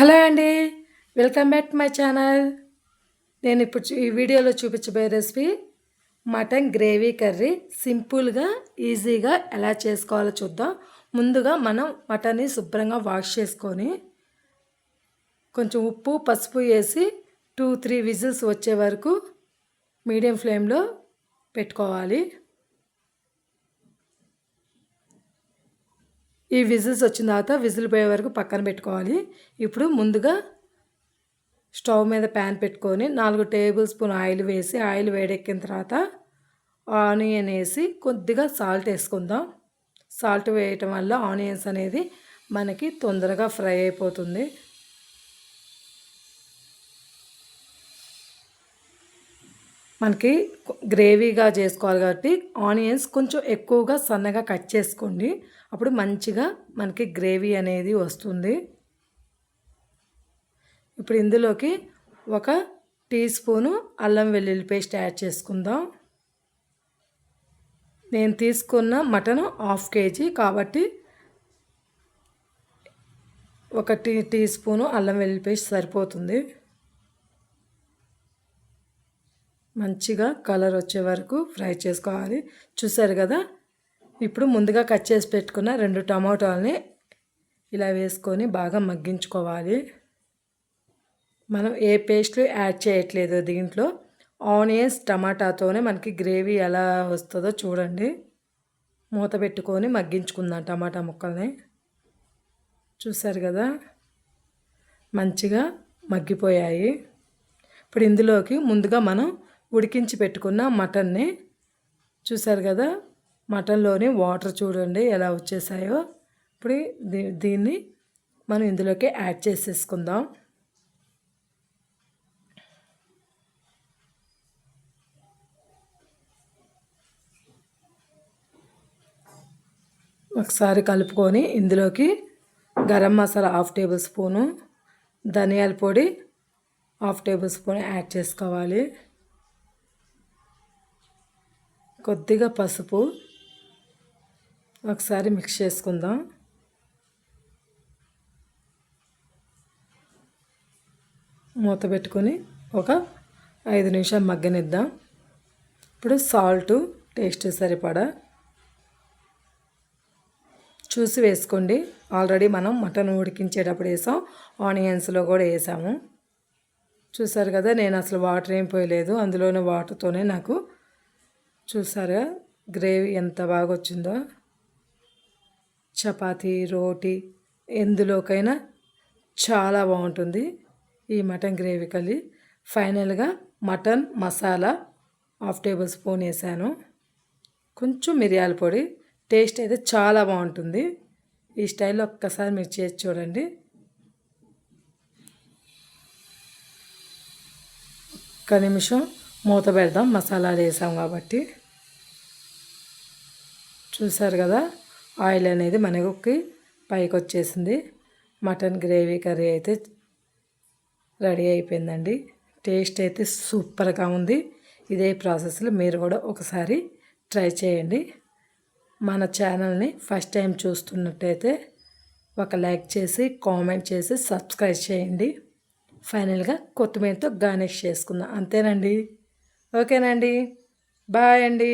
Hello అండి welcome back to my channel. నేను ఇప్పుడు ఈ వీడియోలో చూపించబోయే రెసిపీ మటన్ గ్రేవీ కర్రీ. సింపుల్గా ఈజీగా ఎలా చేసుకోవాలో చూద్దాం. ముందుగా మనం మటన్ని శుభ్రంగా వాష్ చేసుకొని కొంచెం ఉప్పు పసుపు వేసి టూ త్రీ విజిల్స్ వచ్చే వరకు మీడియం ఫ్లేమ్లో పెట్టుకోవాలి. ఈ విజిల్స్ వచ్చిన తర్వాత విజిల్ పోయే వరకు పక్కన పెట్టుకోవాలి. ఇప్పుడు ముందుగా స్టవ్ మీద ప్యాన్ పెట్టుకొని నాలుగు టేబుల్ స్పూన్ ఆయిల్ వేసి ఆయిల్ వేడెక్కిన తర్వాత ఆనియన్ వేసి కొద్దిగా సాల్ట్ వేసుకుందాం. సాల్ట్ వేయటం వల్ల ఆనియన్స్ అనేది మనకి తొందరగా ఫ్రై అయిపోతుంది. మనకి గ్రేవీగా చేసుకోవాలి కాబట్టి ఆనియన్స్ కొంచెం ఎక్కువగా సన్నగా కట్ చేసుకోండి. అప్పుడు మంచిగా మనకి గ్రేవీ అనేది వస్తుంది. ఇప్పుడు ఇందులోకి ఒక టీ స్పూను అల్లం వెల్లుల్లి పేస్ట్ యాడ్ చేసుకుందాం. నేను తీసుకున్న మటన్ హాఫ్ కేజీ కాబట్టి ఒక టీ టీ స్పూను అల్లం వెల్లుల్లి పేస్ట్ సరిపోతుంది. మంచిగా కలర్ వచ్చే వరకు ఫ్రై చేసుకోవాలి. చూసారు కదా? ఇప్పుడు ముందుగా కట్ చేసి పెట్టుకున్న రెండు టమాటాలని ఇలా వేసుకొని బాగా మగ్గించుకోవాలి. మనం ఏ పేస్ట్లు యాడ్ చేయట్లేదు దీంట్లో. ఆనియన్స్ టమాటాతోనే మనకి గ్రేవీ ఎలా వస్తుందో చూడండి. మూత పెట్టుకొని మగ్గించుకుందాం టమాటా ముక్కల్ని. చూసారు కదా? మంచిగా మగ్గిపోయాయి. ఇప్పుడు ఇందులోకి ముందుగా మనం ఉడికించి పెట్టుకున్న మటన్ని చూసారు కదా? మటన్లోని వాటర్ చూడండి ఎలా వచ్చేసాయో. ఇప్పుడు దీ దీన్ని మనం ఇందులోకి యాడ్ చేసేసుకుందాం. ఒకసారి కలుపుకొని ఇందులోకి garam masala half tablespoon ధనియాల పొడి హాఫ్ టేబుల్ స్పూన్ యాడ్ చేసుకోవాలి. కొద్దిగా పసుపు ఒకసారి మిక్స్ చేసుకుందాం. మూత పెట్టుకొని ఒక ఐదు నిమిషాలు మగ్గనిద్దాం. ఇప్పుడు సాల్ట్ టేస్ట్ సరిపడా? చూసి వేసుకోండి. ఆల్రెడీ మనం మటన్ ఉడికించేటప్పుడు వేసాం. ఆనియన్స్లో కూడా వేసాము. చూసారు కదా నేను అసలు వాటర్ ఏం పోయలేదు. అందులోనే వాటర్తోనే నాకు చూసారా? గ్రేవీ ఎంత బాగా వచ్చిందో చపాతీ రోటీ ఎందులోకైనా చాలా బాగుంటుంది ఈ మటన్ గ్రేవీ కలి ఫైనల్గా mutton masala half tablespoon వేసాను. కొంచెం మిరియాల పొడి. టేస్ట్ అయితే చాలా బాగుంటుంది ఈ స్టైల్లో ఒక్కసారి మీరు చేసి చూడండి. ఒక్క నిమిషం. మూత పెడదాం మసాలాలు వేసాం కాబట్టి. చూసారు కదా ఆయిల్ అనేది మనకి పైకి వచ్చేసింది. మటన్ గ్రేవీ కర్రీ అయితే రెడీ అయిపోయిందండి. టేస్ట్ అయితే సూపర్గా ఉంది. ఇదే ప్రాసెస్లో మీరు కూడా ఒకసారి ట్రై చేయండి. మన ఛానల్ని ఫస్ట్ టైం చూస్తున్నట్టయితే ఒక లైక్ చేసి కామెంట్ చేసి సబ్స్క్రైబ్ చేయండి. ఫైనల్గా కొత్తిమీరతో గార్నిష్ చేసుకుందాం. అంతేనండి. ఓకేనండి బాయ్ అండి